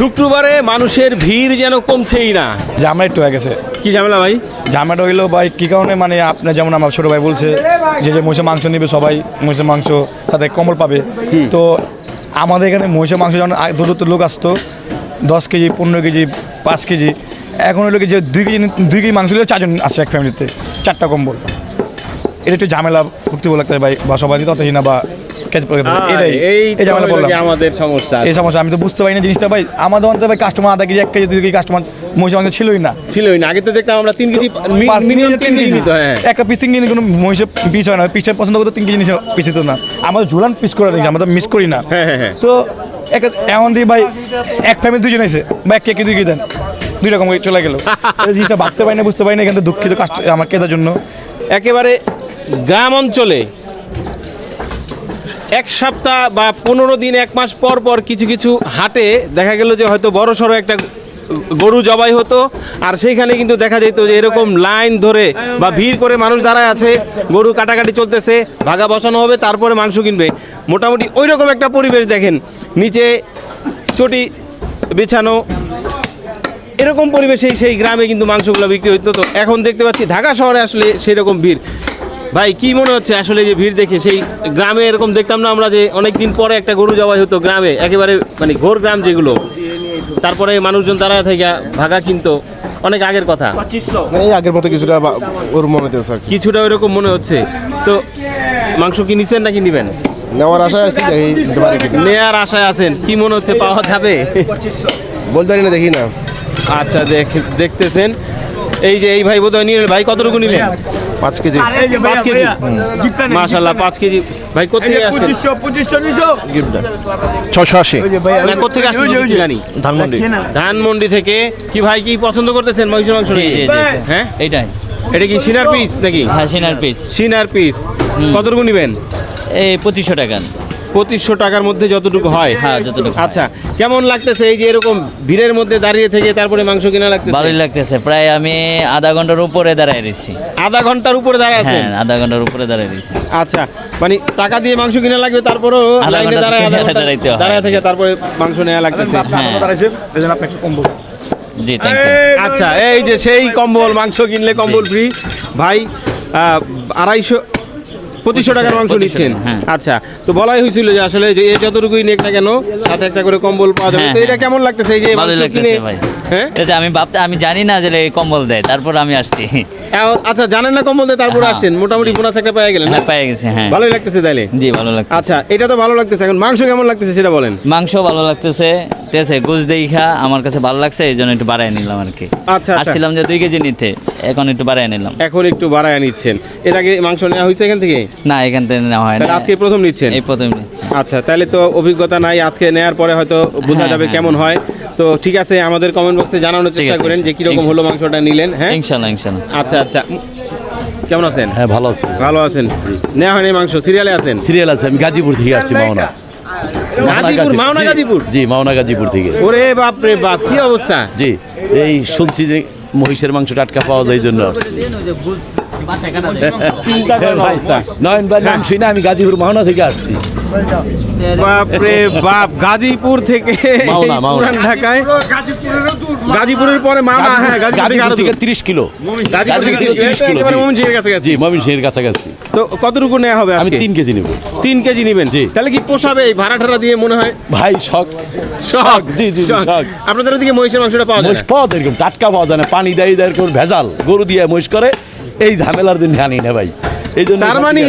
শুক্রবারে মানুষের ভিড় যেন কমছেই না। ঝামেলা একটু হয়ে গেছে। কি ঝামেলা ভাই? ঝামেলাটা হইল ভাই কী কারণে? মানে আপনার যেমন আমার ছোটো ভাই বলছে যে যে মহিষের মাংস নেবে সবাই মহিষের মাংস তাতে কমল পাবে। তো আমাদের এখানে মহিষের মাংস যেমন আগে দূর দূর লোক আসতো দশ কেজি পনেরো কেজি পাঁচ কেজি এখন হলো যে দুই কেজি দুই কেজি মাংস হলে চারজন আসছে এক ফ্যামিলিতে চারটা কম্বল। এটা একটু ঝামেলা করতে লাগতে ভাই বা সবাই দিতে পারতেছি না বা ক্যাচ এটাই। এই এই ঝামেলা বললাম। আমাদের সমস্যা। এই সমস্যা আমি তো বুঝতে পারি না জিনিসটা ভাই। আমাদের অন্তত ভাই কাস্টমার আধা কেজি এক কেজি দুই কেজি কাস্টমার মহিষ মাংস ছিলই না। ছিলই না। আগে তো দেখতাম আমরা তিন কেজি মিনিমাম তিন হ্যাঁ। একটা পিস তিন কেজি কোনো মহিষের পিস হয় না। পিসটা পছন্দ করতে তিন কেজি পিস দিত না। আমাদের ঝুলান পিস করে দিয়েছে আমরা তো মিস করি না। হ্যাঁ, হ্যাঁ, হ্যাঁ। তো এক এমন দিয়ে ভাই এক ফ্যামিলি দুজন এসে বা এক কেজি দুই কেজি দেন। দুই রকম হয়ে চলে গেল। এই জিনিসটা ভাবতে পারি না বুঝতে পারি না এখান থেকে দুঃখিত কাস্ট আমার কেতার জন্য। একেবারে গ্রাম অঞ্চলে এক সপ্তাহ বা পনেরো দিন, এক মাস পর পর কিছু কিছু হাটে দেখা গেল যে হয়তো বড় সড়ো একটা গরু জবাই হতো। আর সেইখানে কিন্তু দেখা যেত যে এরকম লাইন ধরে বা ভিড় করে মানুষ দাঁড়ায় আছে, গরু কাটাকাটি চলতেছে, ভাগা বসানো হবে, তারপরে মাংস কিনবে। মোটামুটি ওই রকম একটা পরিবেশ দেখেন, নিচে চটি বিছানো, এরকম পরিবেশেই সেই গ্রামে কিন্তু মাংসগুলো বিক্রি হতো তো এখন দেখতে পাচ্ছি ঢাকা শহরে আসলে সেই রকম ভিড়। ভাই কি মনে হচ্ছে আসলে যে ভিড় দেখে? সেই গ্রামে এরকম দেখতাম না আমরা যে অনেক দিন পরে একটা গরু জবাই হতো গ্রামে একেবারে মানে ঘোর গ্রাম যেগুলো। তারপরে মানুষজন দাঁড়ায় থেকে ভাগা কিনতো। অনেক আগের কথা। মানে এই আগের মতো কিছুটা ওর মনে কি। কিছুটা ওইরকম মনে হচ্ছে। তো মাংস কি নিছেন নাকি নিবেন? নেওয়ার আশায় আছি নেয়ার আশায় আছেন। কি মনে হচ্ছে পাওয়া যাবে? বলতে পারি না দেখি না। আচ্ছা দেখ দেখতেছেন। এই যে এই ভাই বোধহয় নিলেন। ভাই কতটুকু নিলেন? পাঁচ কেজি। পাঁচ কেজি। মাশাল্লাহ পাঁচ কেজি। ভাই কোথেকে আসছেন? ছশো আশি। না কোথেকে আসছেন জানি? ধানমন্ডি। ধানমন্ডি থেকে। কি ভাই কি পছন্দ করতেছেন মহিষের মাংস হ্যাঁ? এইটাই। এটা কি সিনার পিস নাকি? হ্যাঁ সিনার পিস। সিনার পিস। কতটুকু নেবেন? এই পঁচিশশো টাকা। পঁচিশশো টাকার মধ্যে যতটুকু হয়। হ্যাঁ, যতটুকু আচ্ছা কেমন লাগতেছে এই যে এরকম ভিড়ের মধ্যে দাঁড়িয়ে থেকে তারপরে মাংস কিনা লাগতেছে? ভালোই লাগতেছে প্রায় আমি আধা ঘণ্টার উপরে দাঁড়ায় রয়েছি। আধা ঘণ্টার উপরে দাঁড়ায় আছেন? হ্যাঁ আধা ঘণ্টার উপরে দাঁড়ায় রয়েছি। আচ্ছা মানে টাকা দিয়ে মাংস কিনা লাগবে তারপরেও লাইনে দাঁড়ায় আধা দাঁড়ায় ঘণ্টা দাঁড়াইতে। দাঁড়ায় থেকে তারপরে মাংস নেওয়া লাগতেছে। হ্যাঁ। দাঁড়াইছে এই আপনি একটা কম্বল। জি থ্যাংক ইউ আচ্ছা এই যে সেই কম্বল মাংস কিনলে কম্বল ফ্রি ভাই আহ, আড়াইশো পঁচিশশো টাকার মাংস নিচ্ছেন হ্যাঁ। আচ্ছা তো বলাই হয়েছিল যে আসলে যে যতটুকুই নেক না কেন সাথে একটা করে কম্বল পাওয়া যাবে হ্যাঁ, তো এটা হ্যাঁ। কেমন লাগতেছে এই যে কিনে হ্যাঁ? আমি ভাবতে আমি জানি না যে এই কম্বল দেয় তারপর আমি আসছি। আচ্ছা জানেন না কম্বল দিয়ে তারপরে হ্যাঁ। মোটামুটি বোনাস একটা পেয়ে গেলেন? হ্যাঁ পেয়ে গেছে হ্যাঁ। ভালোই লাগতেছে তাইলে? জি ভালো লাগছে আচ্ছা এটা তো ভালো লাগতেছে এখন মাংস কেমন লাগতেছে সেটা বলেন। মাংস ভালো লাগতেছে ঠিক আছে গোস দেখা আমার কাছে ভালো লাগছে এই জন্য একটু বাড়াই নিলাম আর কি। আচ্ছা, আচ্ছা। আসছিলাম যে দুই কেজি নিতে এখন একটু বাড়াই নিলাম। এখন একটু বাড়ায় নিচ্ছেন। এর আগে মাংস নেওয়া হয়েছে এখান থেকে? না এখান থেকে নেওয়া হয় না তাহলে আজকে প্রথম নিচ্ছেন? এই প্রথম আচ্ছা তাহলে তো অভিজ্ঞতা নাই আজকে নেয়ার পরে হয়তো বোঝা যাবে। কেমন হয়। তো ঠিক আছে আমাদের কমেন্ট বক্সে জানানোর চেষ্টা করেন যে কীরকম। হলো মাংসটা নিলেন হ্যাঁ? ইনশাল্লাহ ইনশাল্লাহ। আচ্ছা আচ্ছা। কেমন আছেন? হ্যাঁ ভালো আছি। ভালো আছেন? নেওয়া হয়নি মাংস সিরিয়ালে আছেন? সিরিয়াল আছে আমি গাজীপুর থেকে আসছি মাওনা। গাজীপুর মাওনা গাজীপুর? জি মাওনা গাজীপুর থেকে। ওরে বাপ রে বাপ কি অবস্থা? জি এই শুনছি যে মহিষের মাংস টাটকা পাওয়া যায় জন্য আসছি। চিন্তা করেন নয়ন ভাই নাম শুনে আমি গাজীপুর মাওনা থেকে আসছি। বাপ রে বাপ গাজীপুর থেকে। পুরান ঢাকায়। গাজীপুরের পরে মাওনা হ্যাঁ গাজীপুর থেকে আরও গাজীপুর থেকে দূর। তিরিশ কিলো। গাজীপুর থেকে তো কতটুকু নেওয়া হবে আমি কেজি নেব। তিন কেজি নেবেন। জি। তাহলে কি পোষাবে এই ভাড়া ঠাড়া দিয়ে মনে হয়? ভাই শখ। শখ। জি জি শখ। আপনাদের ওদিকে মহিষের মাংসটা পাওয়া যায় পাওয়া যায় এরকম টাটকা পাওয়া যায় না। পানি দেয় দেয় ভেজাল। গরু দিয়ে মহিষ করে এই ঝামেলার দিন জানি না ভাই। এই জন্য তার মানে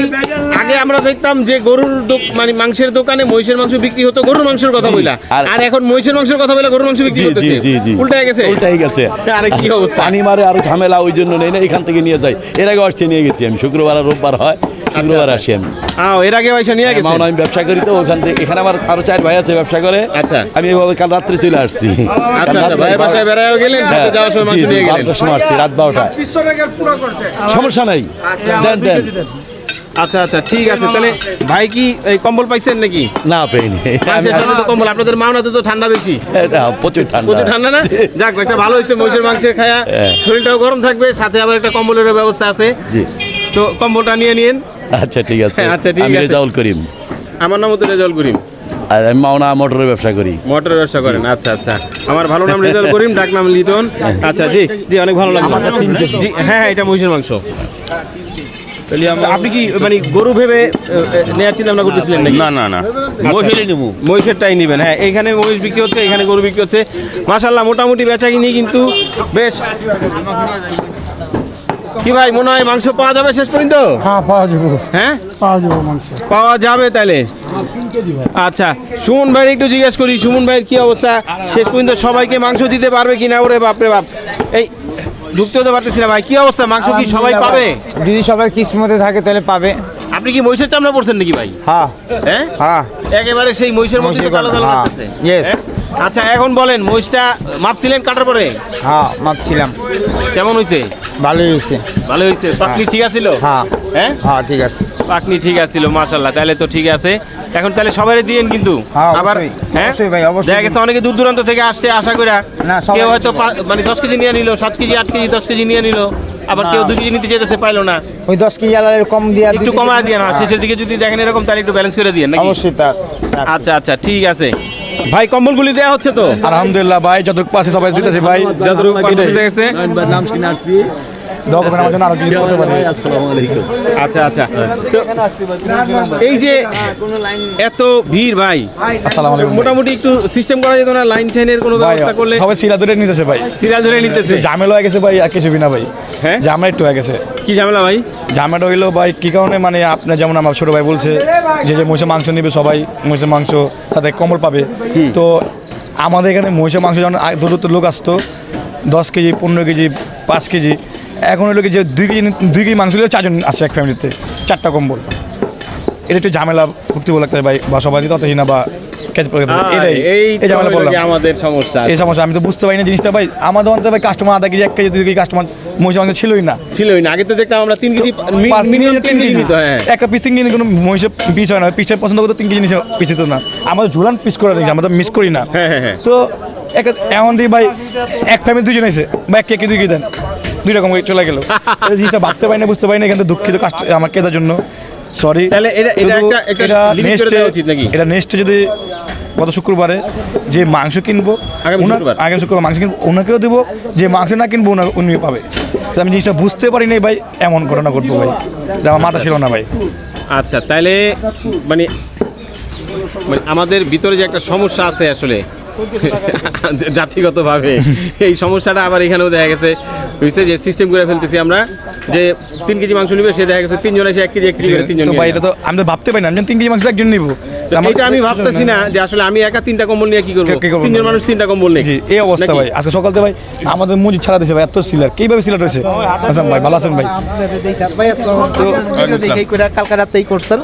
আগে আমরা দেখতাম যে গরুর মানে মাংসের দোকানে মহিষের মাংস বিক্রি হতো গরুর মাংসের কথা বইলা। আর- এখন মহিষের মাংসের কথা বইলা গরুর মাংস বিক্রি জি জি করতেছে জি জি। উল্টায় গেছে। উল্টাই গেছে। আরে কি অবস্থা। পানি মারে আর ঝামেলা ওই জন্য নেই না এখান থেকে নিয়ে যাই। এর আগে আসছে নিয়ে গেছি আমি। শুক্রবার আর রোববার হয়। শুক্রবার আসি আমি। এর আগে পয়সা নিয়ে গেছে? মাওনা আমি ব্যবসা করি তো ওখান থেকে এখানে আমার আরও চার ভাই আছে ব্যবসা করে। আচ্ছা। আমি এভাবে কাল রাত্রে চলে আসছি। আচ্ছা আচ্ছা ভাইয়ের বাসায় বেড়াও গেলেন সাথে হ্যাঁ, যাওয়ার সময় জি, নিয়ে গেলেন। বারোটার সময় আসছি রাত বারোটায়। সমস্যা নাই। দেন দেন। আচ্ছা আচ্ছা ঠিক আছে তাহলে ভাই কি এই কম্বল পাইছেন নাকি? না পেইনি। তো কম্বল আপনাদের মাওনাতে তো ঠান্ডা বেশি। প্রচুর ঠান্ডা। প্রচুর ঠান্ডা না? যাক একটা ভালো হয়েছে মহিষের মাংসের খায়া। হ্যাঁ। শরীরটাও গরম থাকবে সাথে আবার একটা কম্বলের ব্যবস্থা আছে। জি। তো কম্বলটা নিয়ে নিন। আচ্ছা ঠিক আছে। আচ্ছা, ঠিক আমি আছে। রেজাউল করিম। আমার নাম তো রেজল করিম। আর আমি মাওনা মোটরের ব্যবসা করি। মোটর ব্যবসা করেন আচ্ছা আচ্ছা। আমার ভালো নাম রেজাল করিম ডাক নাম লিটন। আচ্ছা জি জি অনেক ভালো লাগল। জি হ্যাঁ হ্যাঁ এটা মহিষের মাংস। তাহলে আপনি কি মানে গরু ভেবে নেওয়ার চিন্তা ভাবনা করতেছিলেন নাকি? না না না। মহিলাই নেব মহিষেরটাই নেবেন। হ্যাঁ এখানে মহিষ বিক্রি হচ্ছে এখানে গরু বিক্রি হচ্ছে। মাশাল্লাহ মোটামুটি বেচা কিনি কিন্তু বেশ কি ভাই মনে হয় মাংস পাওয়া যাবে শেষ পর্যন্ত? হ্যাঁ পাওয়া যাব। হ্যাঁ? পাওয়া যাব মাংস। পাওয়া যাবে তাহলে। আচ্ছা সুমন ভাই একটু জিজ্ঞেস করি সুমন ভাইয়ের কি অবস্থা? শেষ পর্যন্ত সবাইকে মাংস দিতে পারবে কিনা? ওরে বাপরে বাপ। এই ঢুকতে হতে পারতেছি না ভাই কি অবস্থা? মাংস কি সবাই পাবে? যদি সবার কিসমতে থাকে তাহলে পাবে। আপনি কি মহিষের চামড়া পড়ছেন নাকি ভাই? হ্যাঁ। হ্যাঁ? হ্যাঁ। একেবারে সেই মহিষের মধ্যে কালো কালো হ্যাঁ, লাগতেছে। Yes. হ্যাঁ? আচ্ছা এখন বলেন মহিষটা মাপছিলেন কাটার পরে? হ্যাঁ মাপছিলাম। কেমন হয়েছে ভালোই হয়েছে ভালো হয়েছে পাকনি ঠিক আছিল? হ্যাঁ। হ্যাঁ? হ্যাঁ ঠিক আছে। পাকনি ঠিক আছিল মাশাল্লাহ তাহলে তো ঠিক আছে। এখন তাহলে সবারই দিয়েন কিন্তু। হ্যাঁ, আবার অবশ্যই। হ্যাঁ? অবশ্যই ভাই, অবশ্যই দেখা গেছে অনেকে দূর দূরান্ত থেকে আসছে আশা করা না, সবাই কেউ হয়তো পা- মানে দশ কেজি নিয়ে নিল সাত কেজি আট কেজি দশ কেজি নিয়ে নিল। আবার কেউ দুই কেজি নিতে চাইতেছে পাইলো না। ওই দশ কেজি আলারের কম দিয়া একটু কমায় দিয়ে না শেষের দিকে যদি দেখেন এরকম তাহলে একটু ব্যালেন্স করে দিয়ে নাকি? অবশ্যই তা তা- আচ্ছা আচ্ছা ঠিক আছে। ভাই কম্বলগুলি দেওয়া হচ্ছে তো? আলহামদুলিল্লাহ ভাই যতটুকু পাশে সবাই দিতেছে ভাই। যতটুকু পাঠিয়ে গেছে দোয়া করবেন আমার জন্য আরও কিছু করতে পারি। আচ্ছা আচ্ছা। তো এই যে এত ভিড় ভাই। আসসালামু আলাইকুম। মোটামুটি একটু সিস্টেম করা যেত না লাইন টাইনের কোনো ভাই ব্যবস্থা করলে সবাই ধরে নিতেছে ভাই। ধরে নিতেছে। ঝামেলা হয়ে গেছে ভাই আর কিছু না ভাই। হ্যাঁ? ঝামেলা একটু হয়ে গেছে। কি ঝামেলা ভাই? হইল ভাই কি কারণে? মানে আপনার যেমন আমার ছোট ভাই বলছে যে যে মহিষের মাংস নিবে সবাই মহিষের মাংস তাতে কমল পাবে। তো আমাদের এখানে মহিষের মাংস যখন আগে দূর দূর লোক আসতো দশ কেজি পনেরো কেজি পাঁচ কেজি এখন হলো কি যে দুই কেজি দুই কেজি মাংস নিলে চারজন আসছে এক ফ্যামিলিতে চারটা কম্বল। এটা একটু ঝামেলা ভুক্তি লাগতে ভাই বা সবাই দিতে পারতেছি না বা ক্যাচ পড়ে এটাই। এই এই ঝামেলা বললাম। আমাদের সমস্যা এই সমস্যা আমি তো বুঝতে পারি না জিনিসটা ভাই। আমার দোকান ভাই কাস্টমার আধা কেজি এক কেজি দুই কেজি কাস্টমার মহিষ মাংস ছিলই না। ছিলই না। আগে তো দেখতাম আমরা তিন কেজি পাঁচ মিনিমাম তিন কেজি হ্যাঁ। একটা পিস তিন কেজি কোনো মহিষের পিস হয় না। পিসের পছন্দ করতো তিন কেজি নিচে পিস হতো না। আমাদের ঝুলান পিস করে দিয়েছে আমরা মিস করি না। হ্যাঁ, হ্যাঁ, হ্যাঁ। তো এক এমন দিয়ে ভাই এক ফ্যামিলি দুজন এসে বা এক কেজি দুই কেজি দেন। দুই রকম চলে গেল। জিনিসটা ভাবতে পারি না বুঝতে পারি না কিন্তু দুঃখিত কাস্ট আমার কেদার জন্য। সরি তাহলে এটা- এটা একটা- limit উচিত নাকি? এটা নেক্সট যদি গত শুক্রবারে যে মাংস কিনবো আগামী শুক্রবার? মাংস কিনবো ওনাকেও দেবো যে মাংস না কিনবো উনি পাবে। তো আমি জিনিসটা বুঝতে পারি নাই ভাই এমন ঘটনা ঘটবো ভাই। আমার মাথা ছিল না ভাই। আচ্ছা তাহলে মানে মানে আমাদের ভিতরে যে একটা সমস্যা আছে আসলে জাতিগতভাবে। এই সমস্যাটা আবার এখানেও দেখা গেছে। হয়েছে যে সিস্টেম করে ফেলতেছি আমরা যে তিন কেজি মাংস নিবে সে দেখা গেছে তিনজন এসে এক কেজি এক কেজি করে তিনজন তো নিয়ে ভাই এটা তো আমি তো ভাবতে পারি না আমি তিন কেজি মাংস একজন নিবো। এটা আমি ভাবতেছি না যে আসলে আমি একা তিনটা কম্বল নিয়ে কি করব? তিনজন মানুষ তিনটা কম্বল নেই। এই অবস্থা ভাই। আজকে সকালতে ভাই আমাদের মুজি ছাড়া দিয়েছে ভাই এত সিলার কীভাবে সিলার হয়েছে? আচ্ছা ভাই ভালো আছেন ভাই? ভাই আসসালামু দেখেই কালকে রাতেই করছেন।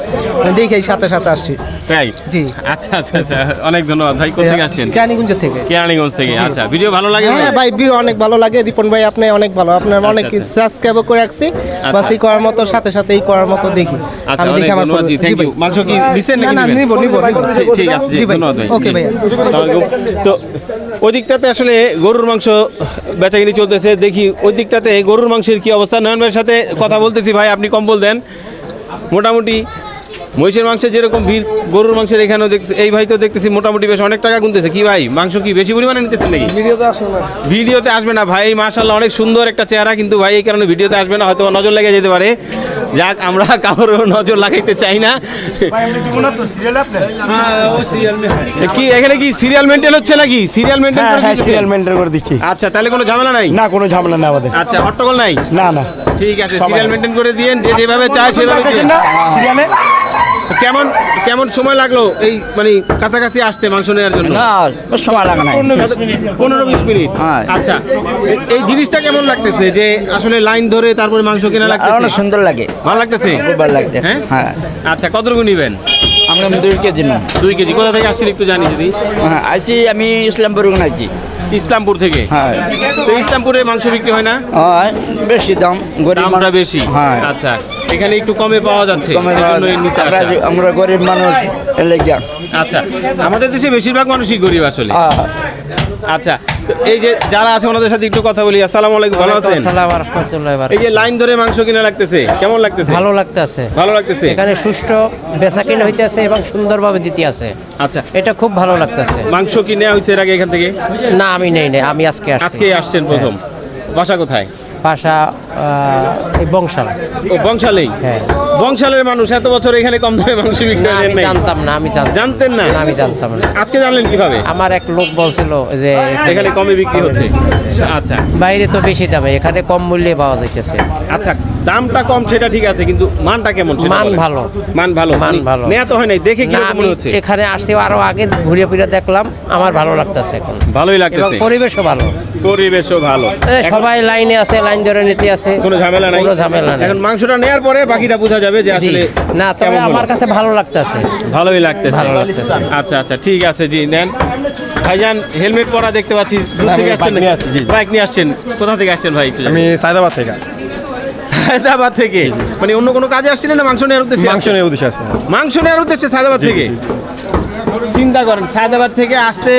দেখেই সাথে সাথে আসছি। তাই? জি। আচ্ছা আচ্ছা আচ্ছা। অনেক ধন্যবাদ। ভাই কোথেকে আসছেন? কেরানীগঞ্জ থেকে। কেরানীগঞ্জ থেকে। আচ্ছা ভিডিও ভালো লাগে হ্যাঁ ভাই ভিড় অনেক ভালো লাগে। রিপন ভাই আপনি অনেক ভালো। আপনার অনেক আচ্ছা। সাবস্ক্রাইব করে রাখছি। বাস এই করার মতো সাথে সাথে এই করার মতো দেখি। আচ্ছা অনেক জি থ্যাংক ইউ মাংস কি দিছেন নাকি না নিবেন? নিব নিব নিব। ঠিক- ঠিক আছে জি জি ভাই। ধন্যবাদ ওকে। তো ওই দিকটাতে আসলে গরুর মাংস বেচাকিনি চলতেছে। দেখি ওই দিকটাতে গরুর মাংসের কি অবস্থা? নয়ন ভাইয়ের সাথে কথা বলতেছি ভাই আপনি কম বলতেন মোটামুটি মহিষের মাংসের যেরকম ভিড় গরুর মাংসের এখানেও দেখছি এই ভাই তো দেখতেছি মোটামুটি বেশ অনেক টাকা গুনতেছে। কি ভাই মাংস কি বেশি পরিমাণে নিতেছেন নাকি? ভিডিওতে আসবে না। ভিডিওতে আসবে না ভাই মাশাল্লাহ অনেক সুন্দর একটা চেহারা কিন্তু ভাই এই কারণে ভিডিওতে আসবে না হয়তো নজর লেগে যেতে পারে। যাক আমরা কারোর নজর লাগাইতে চাই না। কি এখানে কি সিরিয়াল মেনটেন হচ্ছে নাকি? সিরিয়াল মেনটেন হ্যাঁ হ্যাঁ সিরিয়াল মেনটেন করে দিচ্ছি। আচ্ছা তাহলে কোনো ঝামেলা নাই? না কোনো ঝামেলা নাই আমাদের। আচ্ছা হট্টগোল নাই? না না। ঠিক আছে সিরিয়াল মেনটেন করে দিয়েন যে যেভাবে চায় সেভাবে। সিরিয়ালে কেমন কেমন সময় লাগল এই মানে কাছাকাছি আসতে মাংস নেওয়ার জন্য? সময় লাগে না পনেরো বিশ মিনিট। হ্যাঁ। আচ্ছা এই জিনিসটা কেমন লাগতেছে? যে আসলে লাইন ধরে তারপরে মাংস কেনা লাগতেছে? সুন্দর লাগে। ভালো লাগতেছে? খুব ভালো লাগতেছে। হ্যাঁ? হ্যাঁ। আচ্ছা কতটুকু নিবেন? আমরা দুই কেজি না দুই কেজি। কোথা থেকে আসছেন একটু জানি যদি হ্যাঁ আছি আমি ইসলামপুর আছি ইসলামপুর থেকে? হ্যাঁ। তো ইসলামপুরে মাংস বিক্রি হয় না? বেশি দাম দামটা বেশি। হ্যাঁ। আচ্ছা এখানে একটু কমে পাওয়া যাচ্ছে আমরা গরিব মানুষ আচ্ছা আমাদের দেশে বেশিরভাগ মানুষই গরিব আসলে। হ্যাঁ। আচ্ছা এই যে যারা আছে ওনাদের সাথে একটু কথা বলি। আসসালামু আলাইকুম ভালো আছেন? আসসালাম রহমতুল্লাহ এই যে লাইন ধরে মাংস কিনা লাগতেছে কেমন লাগতেছে? ভালো লাগতেছে। ভালো লাগতেছে? এখানে সুষ্ঠু বেচা কিনা হইতেছে এবং সুন্দরভাবে দিতে আছে। আচ্ছা। এটা খুব ভালো লাগতেছে। মাংস কি নেওয়া হয়েছে এর আগে এখান থেকে? না আমি নেই নেই আমি আজকে আসছি। আজকে আসছেন প্রথম। বাসা কোথায়? পাশা বংশাল। বংশালেই? হ্যাঁ। বংশালের মানুষ এত বছর এখানে কম দামে মাংস বিক্রি করেন আমি জানতাম না আমি জানতাম। জানতেন না, আমি জানতাম না। আজকে জানলেন কীভাবে? আমার এক লোক বলছিল যে এখানে কমে বিক্রি হচ্ছে। আচ্ছা। বাইরে তো বেশি দামে এখানে কম মূল্যে পাওয়া যাইতেছে। আচ্ছা দামটা কম সেটা ঠিক আছে কিন্তু মানটা কেমন মান ভালো। মান ভালো মান মানে ভালো। নেওয়া তো হয় নাই দেখে কি মনে হচ্ছে? এখানে আসছি আরও আগে ঘুরে ফিরে দেখলাম আমার ভালো লাগতেছে এখন। ভালোই লাগতেছে। পরিবেশও ভালো। পরিবেশও ভালো। সবাই লাইনে আছে লাইন ধরে নিতে আছে। কোনো ঝামেলা নাই। কোনো ঝামেলা নেই। এখন মাংসটা নেয়ার পরে বাকিটা বোঝা যাবে যে আসলে না তবে আমার কাছে ভালো লাগতেছে। ভালোই লাগতেছে। ভালো লাগতেছে। আচ্ছা আচ্ছা ঠিক আছে জি নেন। ভাইজান হেলমেট পরা দেখতে পাচ্ছি। দূর থেকে আসছেন বাইক নিয়ে আসছেন। কোথা থেকে আসছেন ভাই আমি সায়দাবাদ থেকে। সায়দাবাদ থেকে? মানে অন্য কোনো কাজে আসছিলেন না মাংস নেওয়ার উদ্দেশ্যে? মাংস নিয়ে উদ্দেশ্যে আছে মাংস নেওয়ার উদ্দেশ্যে সায়দাবাদ থেকে? চিন্তা করেন সায়দাবাদ থেকে আসতে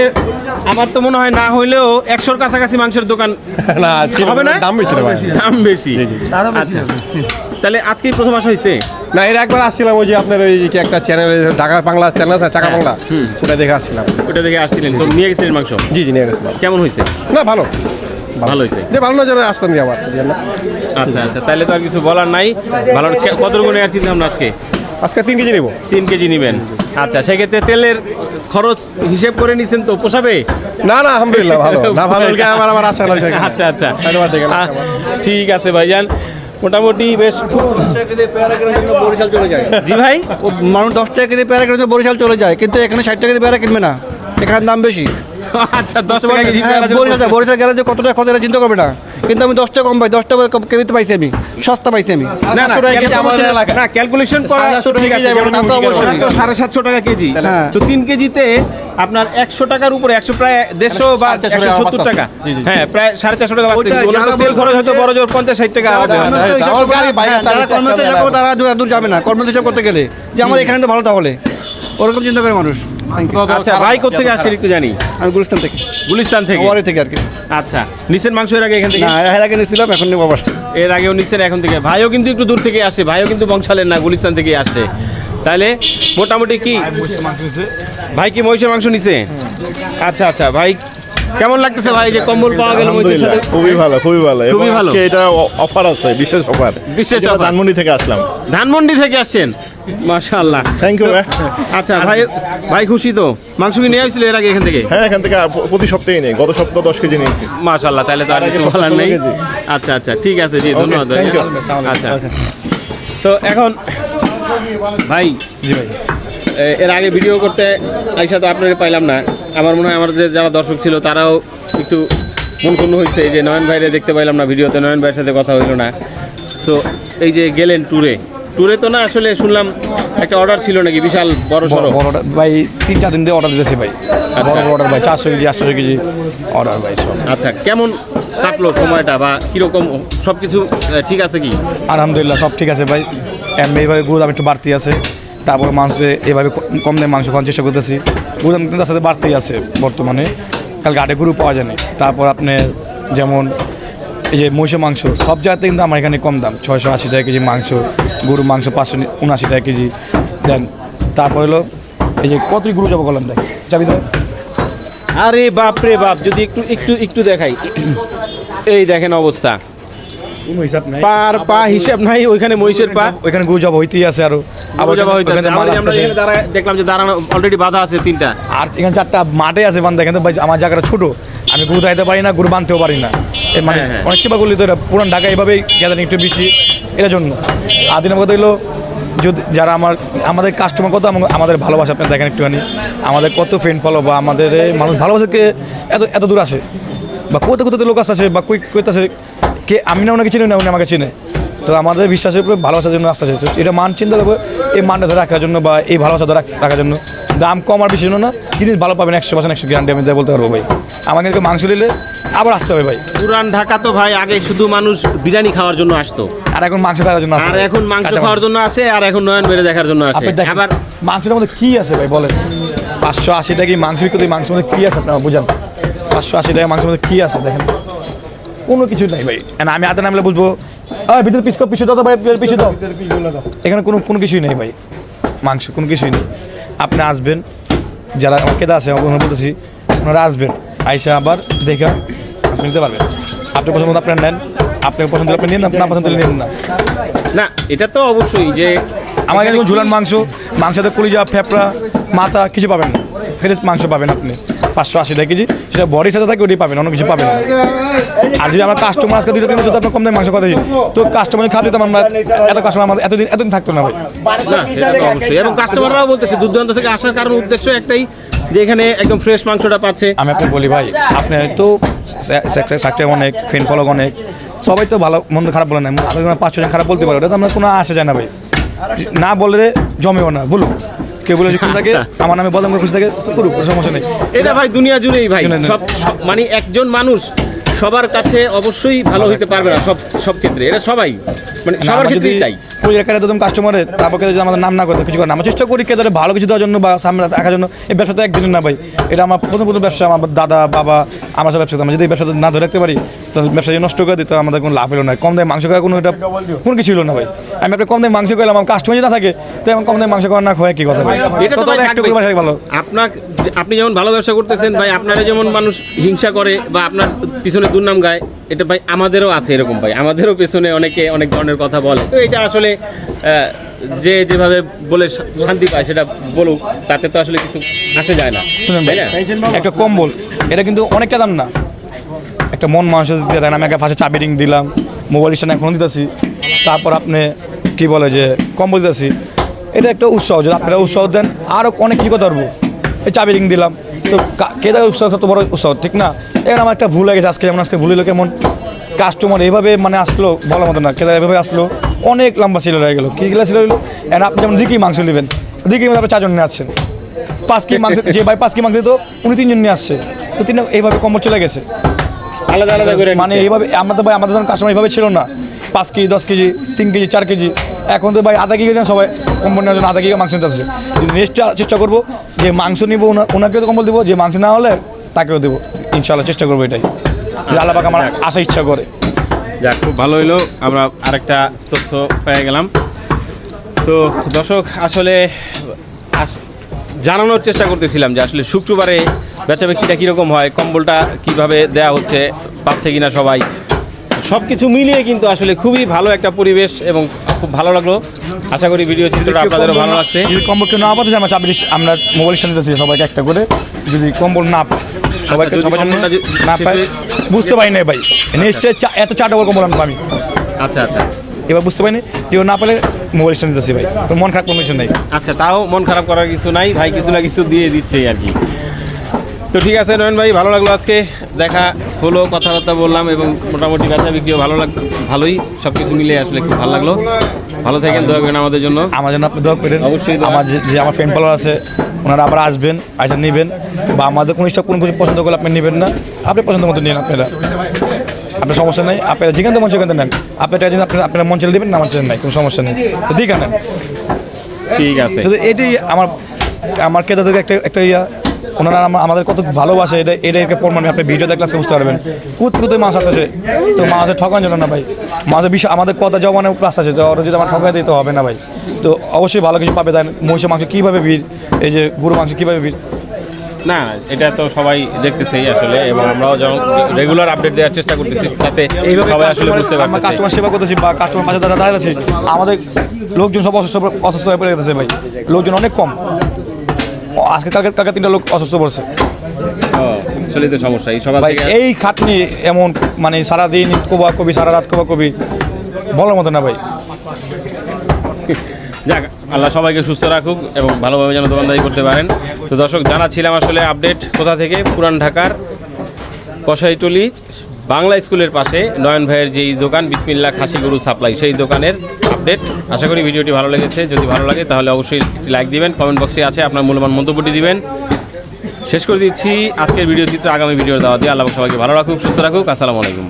আমার তো মনে হয় না হইলেও একশোর কাছাকাছি মাংসের দোকান না হবে না? দাম বেশি ভাই। দাম বেশি। আচ্ছা। তাহলে আজকেই প্রথম আসা হয়েছে না এর একবার আসছিলাম ওই যে আপনার ওই যে কি একটা চ্যানেল ঢাকা বাংলা চ্যানেল আছে চাকা বাংলা ওটা দেখে আসছিলাম। ওটা দেখে আসছিলেন। তো নিয়ে গেছিলেন মাংস? জি জি নিয়ে গেছিলাম। কেমন হয়েছে না ভালো। ভালো হয়েছে যে ভালো না যেন আসতাম জন্য। আচ্ছা আচ্ছা তাহলে তো আর কিছু বলার নাই। ভালো কে- কতটুকু নেওয়ার চিন্তা ভাবনা আজকে? আজকে তিন কেজি নেব। তিন কেজি নেবেন। আচ্ছা সেক্ষেত্রে তেলের খরচ হিসেব করে নিছেন তো পোষাবে? না না আলহামদুলিল্লাহ ভালো। না ভালো আমার আমার আশা নয় আচ্ছা আচ্ছা। আহ, ঠিক আছে ভাইজান। মোটামুটি বেশ বরিশাল চলে যায়। জি ভাই? মানুষ দশ টাকা কেজি পেয়ারা কিনতে বরিশাল চলে যায় কিন্তু এখানে ষাট টাকা দিয়ে পেয়ারা কিনবে না। এখানে দাম বেশি। আচ্ছা দশ টাকা বরিশাল বরিশাল গেলে যে কত টাকা খরচ চিন্তা করবে না। কিন্তু আমি দশটা কম পাই দশটা টাকা কেজিতে পাইছি আমি সস্তা পাইছি আমি। না না ক্যালকুলেশন- করা। সাড়ে সাতশো টাকা কেজি হ্যাঁ। তো তিন কেজিতে আপনার একশো টাকার উপরে একশো প্রায় দেড়শো বা একশো সত্তর টাকা। হ্যাঁ প্রায় সাড়ে চারশো টাকা তেল খরচ হয়তো বড় জোর পঞ্চাশ ষাট টাকা হ্যাঁ, তারা দূর- দূর যাবে না হিসাব করতে গেলে যে আমার এখানে তো ভালো তাহলে। ওরকম চিন্তা করে মানুষ। আচ্ছা ভাই কোথেকে আসছেন একটু জানি। আমি গুলিস্তান থেকে। গুলিস্তান থেকে? ওয়ারে থেকে আর কি। আচ্ছা নিচের মাংস এর আগে এখান থেকে? না এর আগে নিয়েছিলাম এখন নেব আবার। এর আগেও নিচ্ছেন এখন থেকে। ভাইও কিন্তু একটু দূর থেকে আসে ভাইও কিন্তু বংশালের না গুলিস্তান থেকে তাহলে মোটামুটি কি? ভাই কি মহিষের মাংস নিছে? আচ্ছা আচ্ছা ভাই কেমন লাগতেছে ভাই যে কম্বল পাওয়া গেল মহিষের সাথে? খুবই ভালো খুবই ভালো। খুবই ভালো। এটা অফার আছে বিশেষ অফার বিশেষ ধানমন্ডি থেকে আসলাম। ধানমন্ডি থেকে আসছেন? মাশাআল্লাহ। থ্যাংক ইউ আচ্ছা ভাই ভাই খুশি তো? মাংস কি নিয়ে আসছিল এর আগে এখান থেকে? হ্যাঁ এখান থেকে প্রতি সপ্তাহে নেই। গত সপ্তাহ দশ কেজি নিয়েছি। মাশাআল্লাহ তাহলে তো আর কিছু বলার নেই। আচ্ছা আচ্ছা ঠিক আছে জি ধন্যবাদ you. আচ্ছা। তো এখন ভাই জি ভাই। এর আগে ভিডিও করতে আইসা তো আপনাকে পাইলাম না। আমার মনে হয় আমাদের যারা দর্শক ছিল তারাও একটু মন ক্ষুণ্ণ হয়েছে যে নয়ন ভাইরে দেখতে পাইলাম না ভিডিওতে নয়ন ভাইয়ের সাথে কথা হইল না। তো এই যে গেলেন ট্যুরে ট্যুরে তো না আসলে শুনলাম একটা অর্ডার ছিল নাকি বিশাল বড় সড়ো বড় order- ভাই তিন চার দিন দিয়ে অর্ডার দিতেছি ভাই। বড় বড় অর্ডার ভাই চারশো কেজি আটশো কেজি অর্ডার ভাই সব। আচ্ছা কেমন কাটলো সময়টা বা কীরকম সব কিছু ঠিক আছে কি? আলহামদুলিল্লাহ সব ঠিক আছে ভাই। এমনি এইভাবে দাম একটু বাড়তি আছে। তারপর মাংসে এভাবে কম দামে মাংস খাওয়ার চেষ্টা করতেছি। গুরু দাম কিন্তু তার সাথে বাড়তেই আছে বর্তমানে। কাল গাড়ে গরু পাওয়া যায় না তারপর আপনি যেমন এই যে মহিষের মাংস সব জায়গাতে কিন্তু আমার এখানে কম দাম। ছয়শো আশি টাকা কেজি মাংস গরু মাংস পাঁচশো উনআশি টাকা কেজি দেন। তারপর হলো এই যে কতই গরু যাব বললাম দেখ। যাবি তো? আরে বাপ রে বাপ যদি একটু একটু একটু দেখাই। এই দেখেন অবস্থা। কোনো হিসাব নাই। পার পা হিসাব নাই ওইখানে মহিষের পা। ওইখানে গরু যাব হইতেই আছে আরও। আবার দেখলাম যে দাঁড়ানো অলরেডি বাধা আছে তিনটা। আর এখানে চারটা মাঠে আছে বান্ধা এখানে তো ভাই আমার জায়গাটা ছোট। আমি গরু দাইতে পারি না গরু বাঁধতেও পারি না। মানে। অনেক চেপা করলে তো এটা পুরান ঢাকা এইভাবেই গ্যাদারিং একটু বেশি। এটার জন্য। আর দিনের কথা হলো যদি যারা আমার, আমাদের কাস্টমার কত আমাদের ভালোবাসা, আপনি দেখেন একটুখানি। আমাদের কত ফ্রেন্ড ফলো বা আমাদের মানুষ ভালোবাসাকে এত এত দূর আসে। বা কোথাও কোথাও লোক আসে বা কই কইতাছে কে আমি না ওনাকে চিনি, না উনি আমাকে চিনে। তো আমাদের বিশ্বাসের উপরে ভালোবাসার জন্য আসতে চাইছে এটা মান চিন্তা করব, এই মানটা ধরে রাখার জন্য বা এই ভালোবাসা ধরে রাখ- রাখার জন্য। দাম কম আর বেশি জন্য না জিনিস ভালো পাবেন একশো পার্সেন্ট একশো গ্যারান্টি আমি বলতে পারব ভাই। আমাকে এদিকে মাংস নিলে আবার আসতে হবে ভাই। পুরান ঢাকা তো ভাই আগে শুধু মানুষ বিরিয়ানি খাওয়ার জন্য আসতো। আর এখন মাংস খাওয়ার জন্য আর এখন মাংস খাওয়ার জন্য আসে আর এখন নয়ন বেড়ে দেখার জন্য আসে। আবার মাংসটার মধ্যে কি আছে ভাই বলেন। পাঁচশো আশি টাকা মাংস বিক্রি করি মাংসের মধ্যে কি আছে আপনারা বুঝান। পাঁচশো আশি টাকা মাংসের মধ্যে কী আছে দেখেন। কোনো কিছু নাই ভাই। আমি হাতে নামলে বুঝব আর ভিতরে পিস পিছু দাও তো ভাই পিছু দাও। এখানে কোনো কোনো কিছুই নেই ভাই। মাংস কোনো কিছুই নেই। আপনি আসবেন। যারা আমার কেদা আছে ওনারা বলতেছি ওনারা আসবেন। আইসা আবার দেখা আপনি নিতে পারবেন। আপনি পছন্দ আপনার নেন। আপনি পছন্দ আপনি নিন না পছন্দ নিন না। না এটা তো অবশ্যই যে আমার এখানে ঝুলান মাংস মাংসতে কলিজা ফেপড়া মাথা কিছু পাবেন না। ফ্রেশ মাংস পাবেন আপনি। পাঁচশো আশি টাকা কেজি। সেটা বডির সাথে থাকে ওটাই পাবেন অন্য কিছু পাবেন না। আর যদি আমরা কাস্টমার আজকে দুটো তিন বছর আপনার কম দামে মাংস কথা তো কাস্টমার খাবে তো আমরা এত কাস্টমার আমাদের এতদিন এতদিন থাকতো না ভাই। অবশ্যই। এবং কাস্টমাররাও বলতেছে দূর দূরান্ত থেকে আসার কারণ উদ্দেশ্য একটাই যে এখানে একদম ফ্রেশ মাংসটা পাচ্ছে। আমি আপনাকে বলি ভাই আপনি তো সাকটে অনেক ফ্রেন্ড ফলক অনেক সবাই তো ভালো মন্দ খারাপ বলে না। পাঁচশো জন খারাপ বলতে পারে ওটা তো আমরা কোনো আসে যায় না ভাই। না বললে জমেও না বলুন। কেউ বলে খুশি থাকে আচ্ছা। আমার নামে বদনাম করে খুশি থাকে করুক কোনো সমস্যা নেই। এটা ভাই দুনিয়া জুড়েই ভাই সব মানে একজন মানুষ সবার কাছে অবশ্যই ভালো হইতে পারবে না সব সব ক্ষেত্রে। এটা সবাই মানে সবার ক্ষেত্রেই তাই। কুড়ি টাকা দিতাম কাস্টমারে তারপর যদি আমাদের নাম না করতে কিছু করে আমরা চেষ্টা করি কেদারে ভালো কিছু দেওয়ার জন্য বা সামনে রাখার জন্য। এই ব্যবসা তো একদিনের না ভাই। এটা আমার প্রথম প্রথম ব্যবসা আমার দাদা বাবা আমার সব ব্যবসা। আমরা যদি ব্যবসা না ধরে রাখতে পারি তো ব্যবসা যদি নষ্ট করে দিতে আমাদের কোনো লাভ হলো না। কম দামে মাংস খাওয়া কোনো এটা কোনো কিছু হলো না ভাই। আমি একটা কম দামে মাংস খেলাম আমার কাস্টমার যদি না থাকে তো আমার কম দামে মাংস খাওয়া না খাওয়া কি কথা ভাই? এটা তো তো একটু। ভালো। আপনার আপনি যেমন ভালো ব্যবসা করতেছেন ভাই আপনারা যেমন মানুষ হিংসা করে বা আপনার পিছনে দুর্নাম গায় এটা ভাই আমাদেরও আছে এরকম ভাই। আমাদেরও পেছনে অনেকে অনেক ধরনের কথা বলে। তো এটা আসলে যে যেভাবে বলে শান্তি পায় সেটা বলুক তাতে তো আসলে কিছু আসে যায় না। শুনেন ভাই? একটা কম্বল এটা কিন্তু অনেকটা দাম না। একটা মন মানুষের দিয়ে দেন আমি একটা ফার্স্টে চাবি রিং দিলাম মোবাইল স্ট্যান্ড এখন দিতেছি। তারপর আপনি কি বলে যে কম্বল দিতেছি। এটা একটা উৎসাহ যদি আপনারা উৎসাহ দেন আরও অনেক কিছু কথা পারব। এই চাবি রিং দিলাম। তো কা- দেয় উৎসাহ তো বড় উৎসাহ ঠিক না? এখানে আমার একটা ভুল হয়ে গেছে আজকে যেমন আজকে ভুল হলো কেমন? কাস্টমার এইভাবে মানে আসলো ভালো মতো না। কেদা এভাবে আসলো? অনেক লম্বা ছিল হয়ে গেলো। কী গেলা ছিল হইল এন্ড আপনি যেমন দিকেই মাংস নেবেন। দিকেই আপনি চারজন নিয়ে আসছেন পাঁচ কেজি মাংস যে ভাই পাঁচ কেজি মাংস তো উনি তিনজন নিয়ে আসছে। তো তিনি এইভাবে কম্বল চলে গেছে। আলাদা আলাদা করে মানে এইভাবে আমরা তো ভাই আমাদের যখন কাস্টমার এইভাবে ছিল না। পাঁচ কেজি দশ কেজি তিন কেজি চার কেজি। এখন তো ভাই আধা কেজি সবাই। কম্বল নেওয়ার জন্য আধা কেজি মাংস নিতে আসছে। কিন্তু নেক্সট চেষ্টা করব যে মাংস নিবো ওনা- ওনাকেও তো কম্বল দেবো যে মাংস না হলে তাকেও দেবো। ইনশাল্লাহ চেষ্টা করব এটাই। যে আল্লাহ আমার আসা ইচ্ছা করে। যাক খুব ভালো হইল। আমরা আরেকটা তথ্য পেয়ে গেলাম। তো দর্শক আসলে আস- জানানোর চেষ্টা করতেছিলাম যে আসলে শুক্রবারে বেচাবেচিটা কীরকম হয় কম্বলটা কীভাবে দেয়া হচ্ছে পাচ্ছে কিনা সবাই। সব কিছু মিলিয়ে কিন্তু আসলে খুবই ভালো একটা পরিবেশ এবং খুব ভালো লাগল। আশা করি ভিডিও চিত্রটা আপনাদেরও ভালো লাগছে। যদি কম্বল কেউ না পাচ্ছে আমরা চাবি আমরা মোবাইল দিতেছি সবাইকে একটা করে। যদি কম্বল না পায়, সবাইকে সবাই না পায় বুঝতে পারি না ভাই। নেক্সট এত চার ডবল কম্বল আনব আমি। আচ্ছা আচ্ছা। এবার বুঝতে পারিনি কেউ না পেলে মোবাইল স্ট্যান্ড দিতেছি ভাই। মন খারাপ কোনো কিছু নেই। আচ্ছা তাও মন খারাপ করার কিছু নাই ভাই কিছু না কিছু দিয়ে দিচ্ছেই আর কি। তো ঠিক আছে নয়ন ভাই ভালো লাগল আজকে। দেখা হলো কথাবার্তা বললাম এবং মোটামুটি ব্যবসা বিক্রিও ভালো লাগ ভালোই সব কিছু মিলে আসলে খুব ভালো লাগল। ভালো থাকেন দোয়া করেন আমাদের জন্য। আমার জন্য আপনি দোয়া করেন। অবশ্যই। আমার যে- যে আমার ফ্রেন্ড ফলোয়ার আছে ওনারা আবার আসবেন আইসা নেবেন। বা আমাদের কোনো স্টাফ কোনো কিছু পছন্দ করলে আপনি নেবেন না। আপনি পছন্দ মতো নিন আপনারা। আপনার সমস্যা নেই আপনারা যেখান থেকে মন সেখান থেকে নেন। আপনার টাকা দিন আপনার আপনারা মন ছেড়ে দেবেন না আমার নাই কোনো সমস্যা নেই। তো দিকে নেন। ঠিক আছে। শুধু এটাই আমার আমার কেদার থেকে একটা একটা ইয়া ওনারা আমা- আমাদের কত ভালোবাসে এটা এটা একটা প্রমাণ। আপনি ভিডিও দেখলে বুঝতে পারবেন। কুত কুতে মাছ আসছে তো মাছের ঠকান যেন না ভাই। মাছের বিষয় আমাদের কথা জমানে প্লাস আছে তো ওরা যদি আমার ঠকাই দিতে হবে না ভাই। তো অবশ্যই ভালো কিছু পাবে দেন মহিষের মাংস কীভাবে ভিড়? এই যে গরু মাংস কীভাবে ভিড়? না এটা তো সবাই দেখতেছেই আসলে এবং আমরাও যেমন রেগুলার আপডেট দেওয়ার চেষ্টা করতেছি তাতে এইভাবে সবাই আসলে বুঝতে পারতেছে। কাস্টমার সেবা করতেছি বা কাস্টমার পাশে দাঁড়া দাঁড়িয়ে আছি। আমাদের লোকজন সব অসুস্থ অসুস্থ হয়ে পড়ে গেছে ভাই। লোকজন অনেক কম। আজকে কালকে কালকে তিনটা লোক অসুস্থ পড়ছে। ও, সমস্যা এই সবার থেকে এই খাটনি এমন মানে সারাদিন কোবা কবি সারা রাত কোবা কবি বলার মতো না ভাই। যাক আল্লাহ সবাইকে সুস্থ রাখুক এবং ভালোভাবে যেন দোকানদারি করতে পারেন। তো দর্শক জানাচ্ছিলাম আসলে আপডেট কোথা থেকে? পুরান ঢাকার কষাইটলি বাংলা স্কুলের পাশে নয়ন ভাইয়ের যেই দোকান বিসমিল্লা খাসি গরু সাপ্লাই সেই দোকানের আপডেট। আশা করি ভিডিওটি ভালো লেগেছে। যদি ভালো লাগে তাহলে অবশ্যই লাইক দিবেন কমেন্ট বক্সে আছে আপনার মূল্যবান মন্তব্যটি দিবেন। শেষ করে দিচ্ছি। আজকের ভিডিও চিত্র, আগামী ভিডিওর দেওয়া দিয়ে আল্লাহ সবাইকে ভালো রাখুক, সুস্থ রাখুক। আসসালামু আলাইকুম।